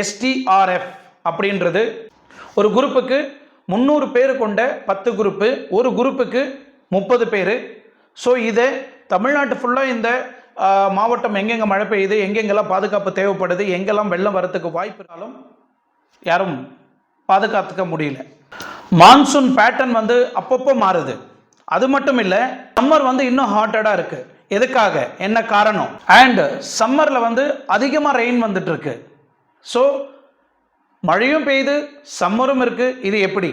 STRF அப்படின்றது ஒரு குரூப்புக்கு முந்நூறு பேர் கொண்ட பத்து குரூப்பு ஒரு குரூப்புக்கு முப்பது பேர். ஸோ இதை தமிழ்நாட்டு ஃபுல்லாக இந்த மாவட்டம் எங்கெங்கே மழை பெய்யுது எங்கெங்கெல்லாம் பாதுகாப்பு தேவைப்படுது எங்கெல்லாம் வெள்ளம் வரத்துக்கு வாய்ப்பு இருந்தாலும் யாரும் பாதுகாத்துக்க முடியல. மான்சூன் பேட்டர்ன் வந்து அப்பப்போ மாறுது. அது மட்டும் இல்லை சம்மர் வந்து இன்னும் ஹாட்டடாக இருக்குது எதுக்காக? என்ன காரணம்? அண்ட் சம்மரில் வந்து அதிகமாக ரெயின் வந்துட்டு இருக்கு. ஸோ மழையும் பெய்யுது சம்மரும் இருக்குது இது எப்படி?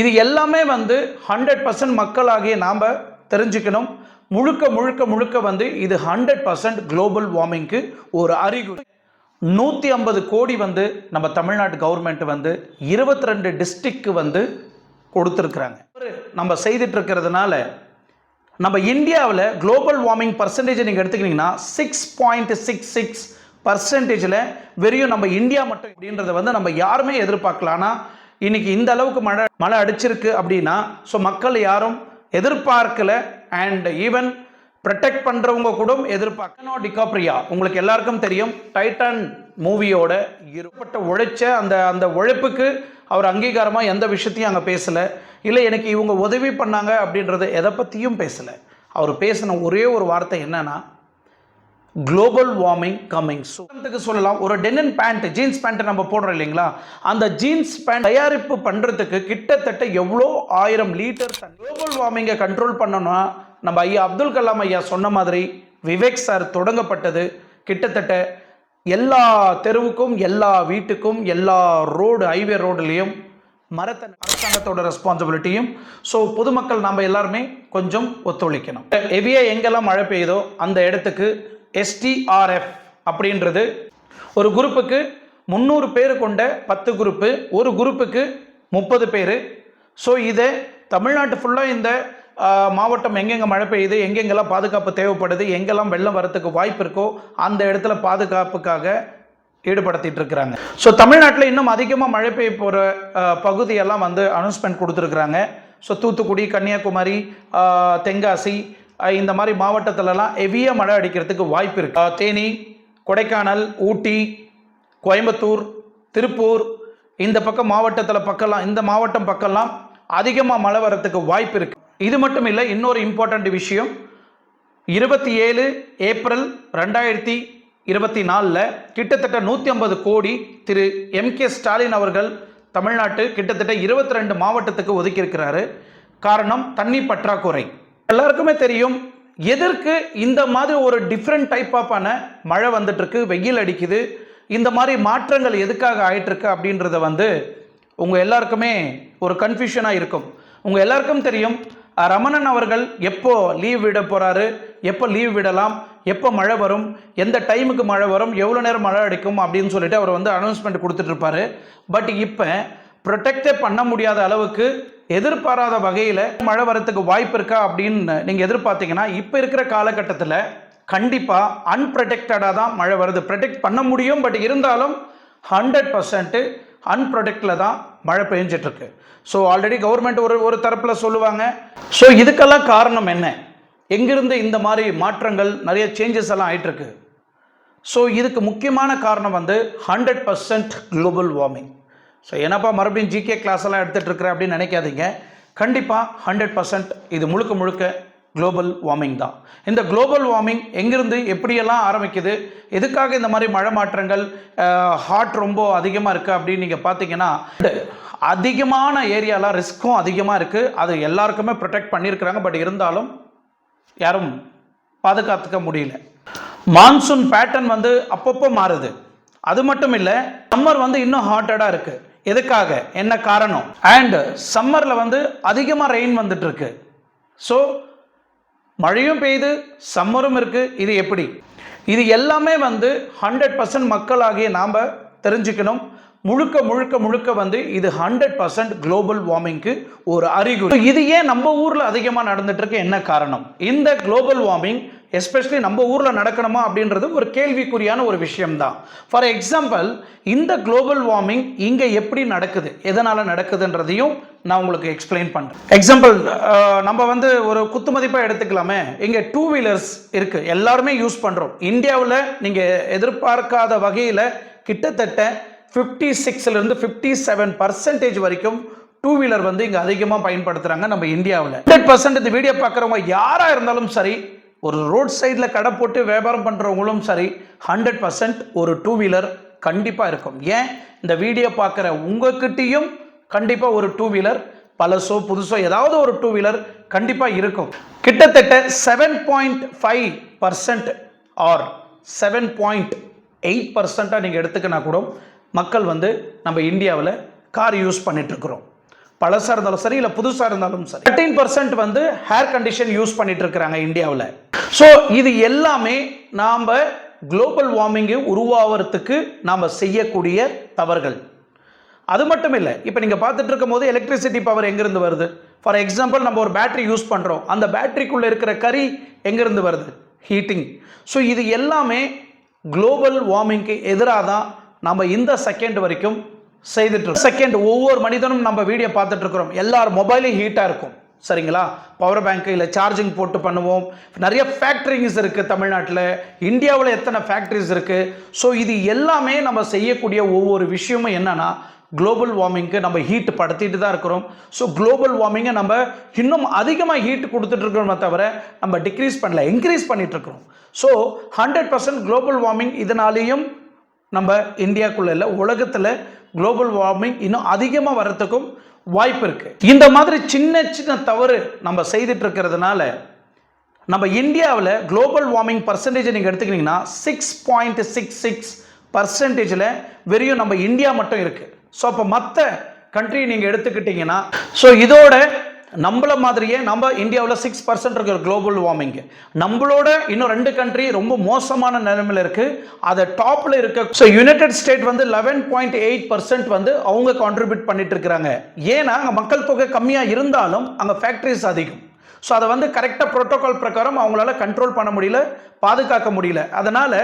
இது எல்லாமே வந்து ஹண்ட்ரட் பர்சன்ட் மக்களாகிய நாம் தெரிஞ்சுக்கணும். முழுக்க முழுக்க முழுக்க வந்து இது ஹண்ட்ரட் பர்சன்ட் குளோபல் வார்மிங்க்கு ஒரு அறிகுறி. நூற்றி ஐம்பது கோடி வந்து நம்ம தமிழ்நாட்டு கவர்மெண்ட் வந்து இருபத்தி ரெண்டு டிஸ்ட்ரிக்கு வந்து கொடுத்துருக்குறாங்க. நம்ம செய்துட்டு இருக்கிறதுனால நம்ம இந்தியாவில் குளோபல் வார்மிங் பர்சன்டேஜ் நீங்கள் எடுத்துக்கிட்டிங்கன்னா சிக்ஸ் பாயிண்ட் சிக்ஸ் சிக்ஸ் பர்சன்டேஜில் வெறியும் நம்ம இந்தியா மட்டும் அப்படின்றத வந்து நம்ம யாருமே எதிர்பார்க்கலாம்னா இன்றைக்கி இன்னைக்கு இந்த அளவுக்கு மழை மழை அடிச்சிருக்கு அப்படின்னா ஸோ மக்கள் யாரும் எதிர்பார்க்கல. அண்ட் ஈவன் ப்ரொடெக்ட் பண்ணுறவங்க கூட எதிர்பார்க்கணும் டிகாப்ரியா உங்களுக்கு எல்லாருக்கும் தெரியும் டைட்டன் மூவியோட இருப்பட்ட உழைச்ச அந்த அந்த உழைப்புக்கு அவர் அங்கீகாரமாக எந்த விஷயத்தையும் அங்கே பேசலை. இல்லை எனக்கு இவங்க உதவி பண்ணாங்க அப்படின்றத எதை பற்றியும் பேசலை. அவர் பேசின ஒரே ஒரு வார்த்தை என்னன்னா குளோபல் வார்மிங் கம்மிங் உதாரணத்துக்கு சொல்லலாம் ஒரு டென்னன் பேண்ட் ஜீன்ஸ் பேண்ட்டை நம்ம போடுறோம் இல்லைங்களா? அந்த ஜீன்ஸ் பேண்ட் தயாரிப்பு பண்ணுறதுக்கு கிட்டத்தட்ட எவ்வளோ ஆயிரம் லிட்டர் குளோபல் வார்மிங்கை கண்ட்ரோல் பண்ணணும்னா நம்ம ஐயா அப்துல் கலாம் ஐயா சொன்ன மாதிரி விவேக் சார் தொடங்கப்பட்டது. கிட்டத்தட்ட எல்லா தெருவுக்கும் எல்லா வீட்டுக்கும் எல்லா ரோடு ஹைவே ரோடுலேயும் மரத்தை அரசாங்கத்தோட ரெஸ்பான்சிபிலிட்டியும் ஸோ பொதுமக்கள் நம்ம எல்லாருமே கொஞ்சம் ஒத்துழைக்கணும். ஹெவியாக எங்கெல்லாம் மழை பெய்யுதோ அந்த இடத்துக்கு எஸ்டிஆர்எஃப் அப்படின்றது ஒரு குரூப்புக்கு முந்நூறு பேர் கொண்ட பத்து குரூப்பு ஒரு குரூப்புக்கு முப்பது பேர். ஸோ இதை தமிழ்நாட்டு ஃபுல்லாக இந்த மாவட்டம் எங்கெங்கே மழை பெய்யுது எங்கெங்கெல்லாம் பாதுகாப்பு தேவைப்படுது எங்கெல்லாம் வெள்ளம் வரத்துக்கு வாய்ப்பு இருக்கோ அந்த இடத்துல பாதுகாப்புக்காக ஈடுபடுத்திட்டு இருக்கிறாங்க. ஸோ தமிழ்நாட்டில் இன்னும் அதிகமாக மழை பெய்ய போகிற பகுதியெல்லாம் வந்து அனௌன்ஸ்மெண்ட் கொடுத்துருக்குறாங்க. ஸோ தூத்துக்குடி கன்னியாகுமரி தென்காசி இந்த மாதிரி மாவட்டத்திலலாம் ஹெவியாக மழை அடிக்கிறதுக்கு வாய்ப்பு இருக்கு. தேனி கொடைக்கானல் ஊட்டி கோயம்புத்தூர் திருப்பூர் இந்த பக்கம் மாவட்டத்தில் பக்கம்லாம் இந்த மாவட்டம் பக்கம்லாம் அதிகமாக மழை வரத்துக்கு வாய்ப்பு இருக்கு. இது மட்டும் இல்லை இன்னொரு இம்பார்ட்டண்ட் விஷயம். இருபத்தி ஏழு ஏப்ரல் ரெண்டாயிரத்தி இருபத்தி நாலில் கிட்டத்தட்ட நூற்றி ஐம்பது கோடி திரு எம் கே ஸ்டாலின் அவர்கள் தமிழ்நாட்டு கிட்டத்தட்ட இருபத்தி ரெண்டு மாவட்டத்துக்கு ஒதுக்கியிருக்கிறாரு. காரணம் தண்ணி பற்றாக்குறை. எல்லாருக்குமே தெரியும் எதற்கு இந்த மாதிரி ஒரு டிஃப்ரெண்ட் டைப் ஆஃபான மழை வந்துட்டுருக்கு வெயில் அடிக்குது இந்த மாதிரி மாற்றங்கள் எதுக்காக ஆயிட்டுருக்கு அப்படின்றத வந்து உங்கள் எல்லாருக்குமே ஒரு கன்ஃபியூஷனாக இருக்கும். உங்கள் எல்லாருக்கும் தெரியும் ரமணன் அவர்கள் எப்போ லீவ் விட போகிறாரு எப்போ லீவ் விடலாம் எப்போ மழை வரும் எந்த டைமுக்கு மழை வரும் எவ்வளோ நேரம் மழை அடிக்கும் அப்படின்னு சொல்லிட்டு அவர் வந்து அனௌன்ஸ்மெண்ட் கொடுத்துட்ருப்பாரு பட் இப்போ ப்ரொடெக்டே பண்ண முடியாத அளவுக்கு எதிர்பாராத வகையில் மழை வரத்துக்கு வாய்ப்பு இருக்கா அப்படின்னு நீங்கள் எதிர்பார்த்தீங்கன்னா இப்போ இருக்கிற காலகட்டத்தில் கண்டிப்பாக அன்ப்ரொடெக்டடாக தான் மழை வருது. ப்ரொடெக்ட் பண்ண முடியும் பட் இருந்தாலும் ஹண்ட்ரட் பர்சன்ட்டு அன்ப்ரொடெக்டில் தான் மழை பெஞ்சிட்ருக்கு. ஸோ ஆல்ரெடி கவர்மெண்ட் ஒரு ஒரு தரப்பில் சொல்லுவாங்க. ஸோ இதுக்கெல்லாம் காரணம் என்ன? எங்கிருந்து இந்த மாதிரி மாற்றங்கள் நிறைய சேஞ்சஸ் எல்லாம் ஆகிட்டுருக்கு ஸோ இதுக்கு முக்கியமான காரணம் வந்து hundred percent global warming so என்னப்பா மறுபடியும் ஜிகே கிளாஸ் எல்லாம் எடுத்துகிட்டு இருக்கிறேன் அப்படின்னு நினைக்காதீங்க. கண்டிப்பாக ஹண்ட்ரட் பர்சன்ட் இது முழுக்க முழுக்க குளோபல் வார்மிங் தான். இந்த குளோபல் வார்மிங் எங்கேருந்து எப்படியெல்லாம் ஆரம்பிக்குது எதுக்காக இந்த மாதிரி மழை மாற்றங்கள் ஹாட் ரொம்ப அதிகமாக இருக்குது அப்படின்னு நீங்கள் பார்த்தீங்கன்னா அதிகமான ஏரியாலாம் ரிஸ்க்கும் அதிகமாக இருக்குது அது எல்லாருக்குமே ப்ரொடெக்ட் பண்ணியிருக்கிறாங்க. பட் இருந்தாலும் யாரும் பாதுகாத்துக்க முடியல. மான்சூன் பேட்டர்ன் வந்து அப்பப்போ மாறுது. அது மட்டும் இல்லை சம்மர் வந்து இன்னும் ஹாட்டடாக இருக்குது எதுக்காக? என்ன காரணம்? அண்டு சம்மரில் வந்து அதிகமாக ரெயின் வந்துட்டுருக்கு. ஸோ மழையும் பெய்யுது சம்மரும் இருக்குது இது எப்படி? இது எல்லாமே வந்து ஹண்ட்ரட் பர்சன்ட் மக்களாகிய நாம் தெரிஞ்சுக்கணும். முழுக்க முழுக்க முழுக்க வந்து இது ஹண்ட்ரட் பர்சன்ட் குளோபல் வார்மிங்க்கு ஒரு அறிகுறி. இது ஏன் நம்ம ஊரில் அதிகமாக நடந்துட்டுருக்கு? என்ன காரணம்? இந்த குளோபல் வார்மிங் எஸ்பெஷலி நம்ம ஊரில் நடக்கணுமா அப்படின்றது ஒரு கேள்விக்குறியான ஒரு விஷயம்தான். ஃபார் எக்ஸாம்பிள் இந்த குளோபல் வார்மிங் இங்கே எப்படி நடக்குது? எதனால் நடக்குதுன்றதையும் நான் உங்களுக்கு எக்ஸ்பிளைன் பண்ணுறேன் எக்ஸாம்பிள் நம்ம வந்து ஒரு குத்து மதிப்பாக எடுத்துக்கலாமே. இங்கே டூ வீலர்ஸ் இருக்குது எல்லாருமே யூஸ் பண்ணுறோம் இந்தியாவில் நீங்கள் எதிர்பார்க்காத வகையில் கிட்டத்தட்ட ஃபிஃப்டி சிக்ஸ்லேருந்து ஃபிஃப்டி செவன் பர்சன்டேஜ் வரைக்கும் டூ வீலர் வந்து இங்கே அதிகமாக பயன்படுத்துகிறாங்க நம்ம இந்தியாவில். ஹண்ட்ரட் பர்சன்ட் இந்த வீடியோ பார்க்குறவங்க யாராக இருந்தாலும் சரி ஒரு ரோட் சைடில் கடை போட்டு வியாபாரம் பண்ணுறவங்களும் சரி ஹண்ட்ரட் பர்சன்ட் ஒரு டூ வீலர் கண்டிப்பாக இருக்கும். ஏன்? இந்த வீடியோ பார்க்குற உங்ககிட்டயும் கண்டிப்பாக ஒரு டூ வீலர் பழசோ புதுசோ ஏதாவது ஒரு டூ வீலர் கண்டிப்பாக இருக்கும். கிட்டத்தட்ட seven point five percent or seven point eight பர்சண்ட்டாக நீங்கள் எடுத்துக்கினா கூட மக்கள் வந்து நம்ம இந்தியாவில் கார் யூஸ் பண்ணிகிட்ருக்குறோம் பழசாக இருந்தாலும் சரி இல்லை புதுசாக இருந்தாலும் சரி. தேர்ட்டீன் பர்சன்ட் வந்து ஹேர் கண்டிஷன் யூஸ் பண்ணிட்டு இருக்கிறாங்க இந்தியாவில். ஸோ இது எல்லாமே நாம் குளோபல் வார்மிங்கு உருவாகிறதுக்கு நாம் செய்யக்கூடிய தவறுகள். அது மட்டும் இல்லை இப்போ நீங்கள் பார்த்துட்டு இருக்கும் போது எலக்ட்ரிசிட்டி பவர் எங்கேருந்து வருது? ஃபார் எக்ஸாம்பிள் நம்ம ஒரு பேட்டரி யூஸ் பண்ணுறோம் அந்த பேட்டரிக்குள்ளே இருக்கிற கறி எங்கேருந்து வருது? ஹீட்டிங் ஸோ இது எல்லாமே குளோபல் வார்மிங்க்கு எதிராக தான் நம்ம இந்த செகண்ட் வரைக்கும் செய்துட்டு செகண்ட் ஒவ்வொரு மனிதனும் நம்ம வீடியோ பார்த்துட்டு இருக்கிறோம். எல்லார் மொபைலும் ஹீட்டாக இருக்கும். சரிங்களா? பவர் பேங்க்கு இல்லை சார்ஜிங் போட்டு பண்ணுவோம். நிறைய ஃபேக்ட்ரிங்ஸ் இருக்குது தமிழ்நாட்டில். இந்தியாவில் எத்தனை ஃபேக்ட்ரிஸ் இருக்குது ஸோ இது எல்லாமே நம்ம செய்யக்கூடிய ஒவ்வொரு விஷயமும் என்னன்னா குளோபல் வார்மிங்க்கு நம்ம ஹீட் படுத்திட்டு தான் இருக்கிறோம். ஸோ குளோபல் வார்மிங்கை நம்ம இன்னும் அதிகமாக ஹீட் கொடுத்துட்ருக்கிறோமே தவிர நம்ம டிக்ரீஸ் பண்ணல increase பண்ணிகிட்ருக்குறோம் so hundred percent global warming இதனாலேயும் நம்ம இந்தியாக்குள்ளே இல்லை உலகத்தில் குளோபல் வார்மிங் இன்னும் அதிகமாக வர்றதுக்கும் வாய்ப்பு இருக்குது இந்த மாதிரி சின்ன சின்ன தவறு நம்ம செய்துட்டு இருக்கிறதுனால நம்ம இந்தியாவில் குளோபல் வார்மிங் பர்சன்டேஜ் நீங்கள் எடுத்துக்கிட்டிங்கன்னா சிக்ஸ் பாயிண்ட் சிக்ஸ் சிக்ஸ் பர்சன்டேஜில் வெறியும் நம்ம இந்தியா மட்டும் இருக்குது ஸோ அப்போ மற்ற கண்ட்ரி நீங்கள் எடுத்துக்கிட்டிங்கன்னா ஸோ இதோட நம்மள மாதிரியே நம்ம இந்தியாவில் சிக்ஸ் பர்சன்ட் இருக்கிற குளோபல் வார்மிங் நம்மளோட இன்னும் ரெண்டு கண்ட்ரி ரொம்ப மோசமான நிலைமையில் இருக்குது அதை டாப்பில் இருக்க ஸோ யுனைடெட் ஸ்டேட் வந்து லெவன் பாயிண்ட் எயிட் பர்சன்ட் வந்து அவங்க கான்ட்ரிபியூட் பண்ணிட்டு இருக்கிறாங்க. ஏன்னா அங்கே மக்கள் தொகை கம்மியாக இருந்தாலும் அங்கே ஃபேக்ட்ரிஸ் அதிகம். ஸோ அதை வந்து கரெக்டாக ப்ரோட்டோகால் பிரகாரம் அவங்களால கண்ட்ரோல் பண்ண முடியல பாதுகாக்க முடியல. அதனால்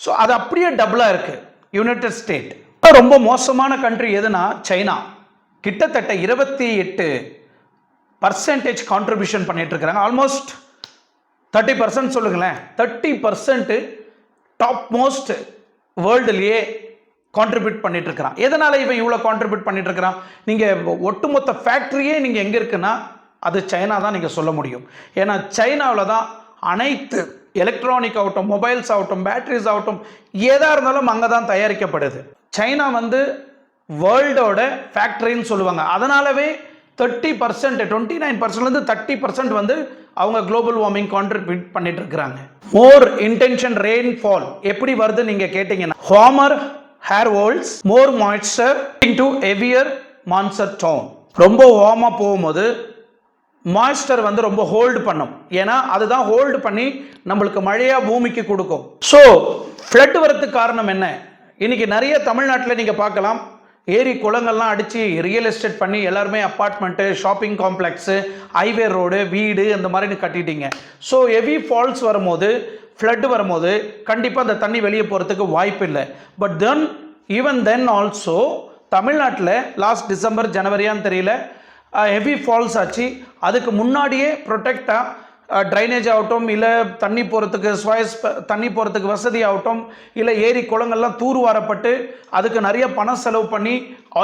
ஸோ அது அப்படியே டபுளாக இருக்குது யுனைடெட் ஸ்டேட் ரொம்ப மோசமான கண்ட்ரி எதுனா சைனா. கிட்டத்தட்ட இருபத்தி எட்டு பர்சன்டேஜ் கான்ட்ரிபியூஷன் பண்ணிட்டு இருக்கிறாங்க ஆல்மோஸ்ட் தேர்ட்டி பர்சன்ட் சொல்லுங்களேன். தேர்ட்டி பர்சன்ட்டு டாப் மோஸ்ட் வேர்ல்டுலேயே கான்ட்ரிபியூட் பண்ணிட்டு இருக்கிறான் எதனால இவன் இவ்வளோ கான்ட்ரிபியூட் பண்ணிட்டு இருக்கிறான் நீங்கள் ஒட்டுமொத்த ஃபேக்ட்ரியே நீங்கள் எங்கே இருக்குன்னா அது சைனா தான் நீங்கள் சொல்ல முடியும். ஏன்னா சைனாவில் தான் அனைத்து எலக்ட்ரானிக் ஆகட்டும் மொபைல்ஸ் ஆகட்டும் பேட்டரிஸ் ஆகட்டும் எதாக இருந்தாலும் அங்கே தான் தயாரிக்கப்படுது. சைனா வந்து வேர்ல்டோட ஃபேக்ட்ரின்னு சொல்லுவாங்க. அதனாலவே தேர்ட்டி பர்சன்ட் டுவெண்ட்டி நைன் பர்சன்ட்லேருந்து தேர்ட்டி பர்சன்ட் வந்து அவங்க குளோபல் வார்மிங் கான்ட்ரிபியூட் பண்ணிட்டு இருக்கிறாங்க மோர் இன்டென்ஷன் ரெயின்ஃபால் எப்படி வருது நீங்கள் கேட்டிங்கன்னா warmer air holds more moisture to heavier monsoon tone ரொம்ப வார்மாக போகும்போது மாய்ஸ்டர் வந்து ரொம்ப ஹோல்டு பண்ணும். ஏன்னா அதுதான் ஹோல்டு பண்ணி நம்மளுக்கு மழையாக பூமிக்கு கொடுக்கும். ஸோ ஃப்ளட் வரத்துக்கு காரணம் என்ன? இன்னைக்கு நிறைய தமிழ்நாட்டில் நீங்கள் பார்க்கலாம் ஏரி குளங்கள்லாம் அடித்து ரியல் எஸ்டேட் பண்ணி எல்லாருமே apartment shopping complex highway road வீடு அந்த மாதிரின்னு கட்டிட்டீங்க. ஸோ ஹெவி ஃபால்ஸ் வரும்போது ஃப்ளட் வரும்போது கண்டிப்பாக அந்த தண்ணி வெளியே போகிறதுக்கு வாய்ப்பு இல்லை. But then even then also தமிழ்நாட்டில் லாஸ்ட் டிசம்பர் ஜனவரியான்னு தெரியல ஹெவி ஃபால்ஸ் ஆச்சு. அதுக்கு முன்னாடியே ப்ரொடெக்டாக ட்ரைனேஜ் ஆகட்டும் இல்லை தண்ணி போகிறதுக்கு ஸ்வாய்ஸ் தண்ணி போகிறதுக்கு வசதி ஆகட்டும் இல்லை ஏரி குளங்கள்லாம் தூர்வாரப்பட்டு அதுக்கு நிறைய பணம் செலவு பண்ணி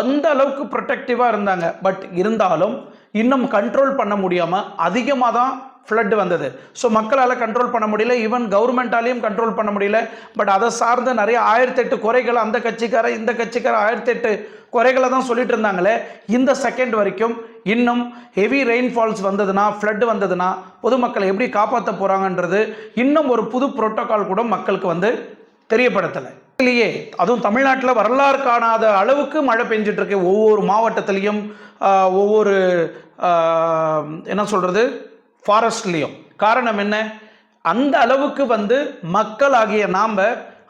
அந்த அளவுக்கு ப்ரொட்டக்டிவாக இருந்தாங்க. பட் இருந்தாலும் இன்னும் கண்ட்ரோல் பண்ண முடியாமல் அதிகமாக தான் ஃப்ளட் வந்தது. ஸோ மக்களால் கண்ட்ரோல் பண்ண முடியல. ஈவன் கவர்மெண்ட்டாலையும் கண்ட்ரோல் பண்ண முடியல. பட் அதை சார்ந்த நிறைய ஆயிரத்தெட்டு குறைகள் அந்த கட்சிக்கார இந்த கட்சிக்கார ஆயிரத்தெட்டு குறைகளை தான் சொல்லிட்டு இருந்தாங்களே. இந்த செகண்ட் வரைக்கும் இன்னும் ஹெவி ரெயின்ஃபால்ஸ் வந்ததுன்னா ஃப்ளட் வந்ததுன்னா பொதுமக்களை எப்படி காப்பாற்ற போகிறாங்கன்றது இன்னும் ஒரு புது புரோட்டோக்கால் கூட மக்களுக்கு வந்து தெரியப்படுத்தலை. இல்லையே அதுவும் தமிழ்நாட்டில் வரலாறு காணாத அளவுக்கு மழை பெஞ்சிட்ருக்கு ஒவ்வொரு மாவட்டத்திலையும் ஒவ்வொரு என்ன சொல்கிறது ஃபாரஸ்ட்லேயும் காரணம் என்ன? அந்த அளவுக்கு வந்து மக்கள் ஆகிய நாம்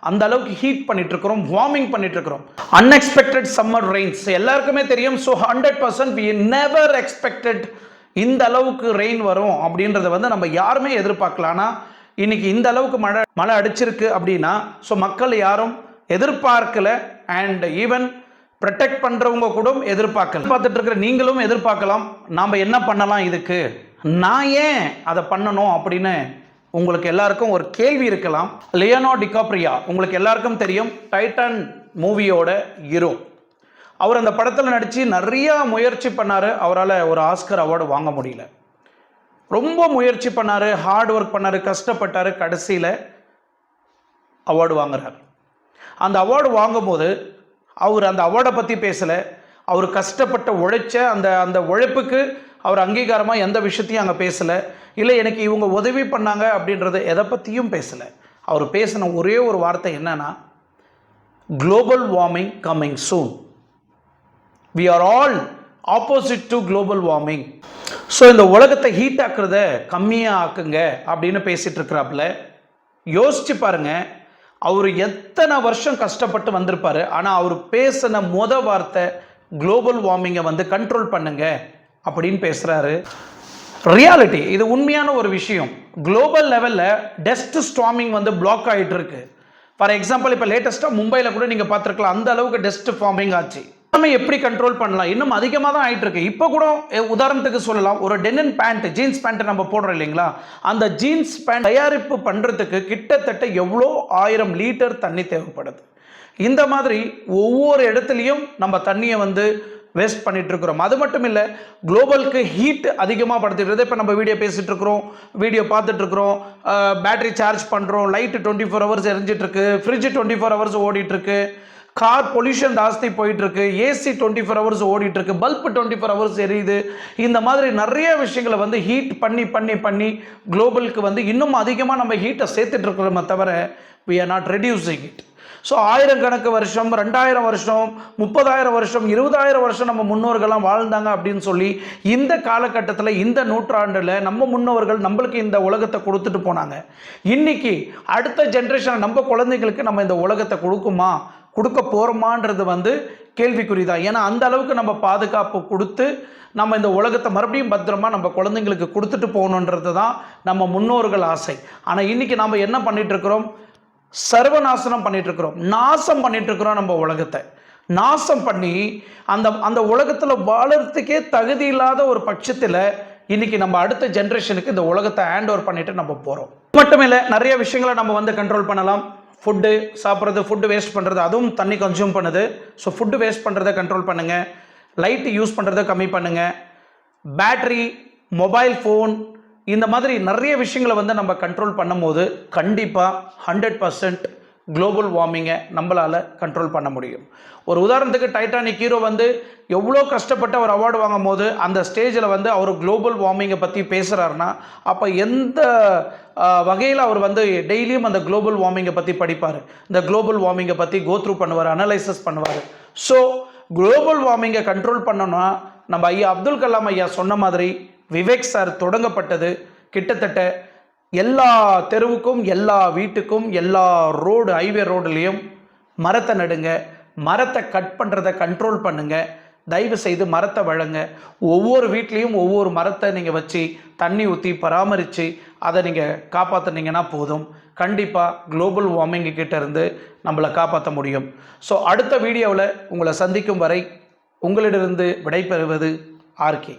அந்த அளவுக்கு ஹீட் பண்ணிட்டு இருக்கிறோம் வார்மிங் பண்ணிட்டு இருக்கிறோம் அன்எக்ஸ்பெக்டட் சம்மர் ரெயின்ஸ் எல்லாருக்குமே தெரியும் so hundred percent we never expected இந்த அளவுக்கு ரெயின் வரும் அப்படின்றத வந்து நம்ம யாருமே எதிர்பார்க்கலாம்னா இன்னைக்கு இந்த அளவுக்கு மழை மழை அடிச்சிருக்கு அப்படின்னா ஸோ மக்கள் யாரும் எதிர்பார்க்கல அண்ட் ஈவன் ப்ரொடெக்ட் பண்ணுறவங்க கூட எதிர்பார்க்கல. பார்த்துட்டு இருக்கிற நீங்களும் எதிர்பார்க்கலாம். நாம் என்ன பண்ணலாம் இதுக்கு? நான் ஏன் அதை பண்ணணும் அப்படின்னு உங்களுக்கு எல்லாருக்கும் ஒரு கேள்வி இருக்கலாம். லியோனோ டிகாப்ரியா உங்களுக்கு எல்லாருக்கும் தெரியும் டைட்டன் மூவியோட ஹீரோ அவர் அந்த படத்தில் நடித்து நிறையா முயற்சி பண்ணார். அவரால் ஒரு ஆஸ்கர் அவார்டு வாங்க முடியல. ரொம்ப முயற்சி பண்ணார் ஹார்ட் ஒர்க் பண்ணார் கஷ்டப்பட்டார் கடைசியில் அவார்டு வாங்குறார். அந்த அவார்டு வாங்கும்போது அவர் அந்த அவார்டை பற்றி பேசலை. அவர் கஷ்டப்பட்ட உழைச்ச அந்த அந்த உழைப்புக்கு அவர் அங்கீகாரமாக எந்த விஷயத்தையும் அங்கே பேசலை. இல்லை எனக்கு இவங்க உதவி பண்ணாங்க அப்படின்றத எதை பற்றியும் பேசலை. அவர் பேசின ஒரே ஒரு வார்த்தை என்னன்னா global warming coming soon we are all opposite to global warming so இந்த உலகத்தை ஹீட் ஆக்குறத கம்மியாக ஆக்குங்க அப்படின்னு பேசிகிட்டு இருக்கிறாப்புல. யோசிச்சு பாருங்கள் அவர் எத்தனை வருஷம் கஷ்டப்பட்டு வந்திருப்பார் ஆனால் அவர் பேசின மொதல் வார்த்தை குளோபல் வார்மிங்கை வந்து கண்ட்ரோல் பண்ணுங்கள் அப்படின்னு பேசுகிறாரு ரியாலிட்டி இது உண்மையான ஒரு விஷயம். குளோபல் லெவலில் டெஸ்ட் ஸ்டாமிங் வந்து பிளாக் ஆகிட்டு இருக்கு. ஃபார் எக்ஸாம்பிள் இப்போ லேட்டஸ்ட்டாக மும்பையில் கூட நீங்கள் பார்த்துருக்கலாம் அந்த அளவுக்கு டெஸ்ட் ஃபார்மிங் ஆச்சு. நம்ம எப்படி கண்ட்ரோல் பண்ணலாம்? இன்னும் அதிகமாக தான் ஆகிட்டு இருக்கு. இப்போ கூட உதாரணத்துக்கு சொல்லலாம் ஒரு டெனின் பேண்ட் ஜீன்ஸ் பேண்ட் நம்ம போடுறோம் இல்லைங்களா? அந்த ஜீன்ஸ் பேண்ட் தயாரிப்பு பண்ணுறதுக்கு கிட்டத்தட்ட எவ்வளோ ஆயிரம் லிட்டர் தண்ணி தேவைப்படுது? இந்த மாதிரி ஒவ்வொரு இடத்துலையும் நம்ம தண்ணியை வந்து வேஸ்ட் பண்ணிட்டு இருக்கிறோம் அது மட்டும் இல்லை குளோபலுக்கு ஹீட் அதிகமாக படுத்திட்டு இப்போ நம்ம வீடியோ பேசிகிட்டு இருக்கிறோம் வீடியோ பார்த்துட்டு இருக்கிறோம் பேட்டரி சார்ஜ் பண்ணுறோம் லைட்டு டுவெண்ட்டி ஃபோர் ஹவர்ஸ் எரிஞ்சிட்டு இருக்கு ஃப்ரிட்ஜ் டுவெண்ட்டி ஃபோர் ஹவர்ஸ் ஓடிட்டு இருக்கு கார் பொல்யூஷன் ஜாஸ்தி போயிட்டு இருக்கு ஏசி டுவெண்ட்டி ஃபோர் ஹவர்ஸ் ஓடிட்டு இருக்கு பல்ப் டுவெண்ட்டி ஃபோர் ஹவர்ஸ் எரியுது. இந்த மாதிரி நிறைய விஷயங்களை வந்து ஹீட் பண்ணி பண்ணி பண்ணி குளோபலுக்கு வந்து இன்னும் அதிகமாக நம்ம ஹீட்டை சேர்த்துட்டு இருக்கிறோமே தவிர we are not reducing it so ஆயிரக்கணக்கு வருஷம் ரெண்டாயிரம் வருஷம் முப்பதாயிரம் வருஷம் இருபதாயிரம் வருஷம் நம்ம முன்னோர்கள்லாம் வாழ்ந்தாங்க அப்படின்னு சொல்லி இந்த காலகட்டத்தில் இந்த நூற்றாண்டில் நம்ம முன்னோர்கள் நம்மளுக்கு இந்த உலகத்தை கொடுத்துட்டு போனாங்க. இன்னைக்கு அடுத்த ஜென்ரேஷன் நம்ம குழந்தைங்களுக்கு நம்ம இந்த உலகத்தை கொடுக்குமா? கொடுக்க போகிறோமான்றது வந்து கேள்விக்குறி தான் ஏன்னா அந்த அளவுக்கு நம்ம பாதுகாப்பு கொடுத்து நம்ம இந்த உலகத்தை மறுபடியும் பத்திரமா நம்ம குழந்தைங்களுக்கு கொடுத்துட்டு போகணுன்றது தான் நம்ம முன்னோர்கள் ஆசை. ஆனால் இன்னைக்கு நம்ம என்ன பண்ணிகிட்ருக்கிறோம் சர்வநாசனம் பண்ணிட்டு இருக்கிறோம் நாசம் பண்ணிட்டு இருக்கிறோம் நம்ம உலகத்தை. நாசம் பண்ணி அந்த அந்த உலகத்தில் வாழறதுக்கே தகுதி இல்லாத ஒரு பட்சத்தில் இன்னைக்கு நம்ம அடுத்த ஜென்ரேஷனுக்கு இந்த உலகத்தை ஹேண்ட் ஓவர் பண்ணிட்டு நம்ம போகிறோம் மட்டும் இல்லை நிறைய விஷயங்களை நம்ம வந்து கண்ட்ரோல் பண்ணலாம். ஃபுட்டு சாப்பிட்றது ஃபுட்டு வேஸ்ட் பண்ணுறது அதுவும் தண்ணி கன்சியூம் பண்ணுது. ஸோ ஃபுட்டு வேஸ்ட் பண்ணுறதை கண்ட்ரோல் பண்ணுங்கள் லைட்டு யூஸ் பண்ணுறதை கம்மி பண்ணுங்கள் பேட்ரி மொபைல் ஃபோன் இந்த மாதிரி நிறைய விஷயங்களை வந்து நம்ம கண்ட்ரோல் பண்ணும்போது கண்டிப்பாக ஹண்ட்ரட் பர்சன்ட் குளோபல் வார்மிங்கை நம்மளால் கண்ட்ரோல் பண்ண முடியும். ஒரு உதாரணத்துக்கு டைட்டானிக் ஹீரோ வந்து எவ்வளோ கஷ்டப்பட்டு அவர் அவார்டு வாங்கும் போது அந்த ஸ்டேஜில் வந்து அவர் குளோபல் வார்மிங்கை பற்றி பேசுகிறாருன்னா அப்போ எந்த வகையில் அவர் வந்து டெய்லியும் அந்த குளோபல் வார்மிங்கை பற்றி படிப்பார்? இந்த குளோபல் வார்மிங்கை பற்றி கோத்ரூ பண்ணுவார் அனலைசஸ் பண்ணுவார். ஸோ குளோபல் வார்மிங்கை கண்ட்ரோல் பண்ணணும்னா நம்ம ஐயா அப்துல் கலாம் ஐயா சொன்ன மாதிரி விவேக் சார் தொடங்கப்பட்டது கிட்டத்தட்ட எல்லா தெருவுக்கும் எல்லா வீட்டுக்கும் எல்லா ரோடு ஹைவே ரோடுலேயும் மரத்தை நடுங்க மரத்தை கட் பண்ணுறதை கண்ட்ரோல் பண்ணுங்கள் தயவு செய்து மரத்தை வழங்க ஒவ்வொரு வீட்லேயும் ஒவ்வொரு மரத்தை நீங்கள் வச்சு தண்ணி ஊற்றி பராமரித்து அதை நீங்கள் காப்பாற்றுனீங்கன்னா போதும். கண்டிப்பாக குளோபல் வார்மிங்க்கிட்ட இருந்து நம்மளை காப்பாற்ற முடியும். ஸோ அடுத்த வீடியோவில் உங்களை சந்திக்கும் வரை உங்களிடமிருந்து விடைபெறுவது ஆர்கே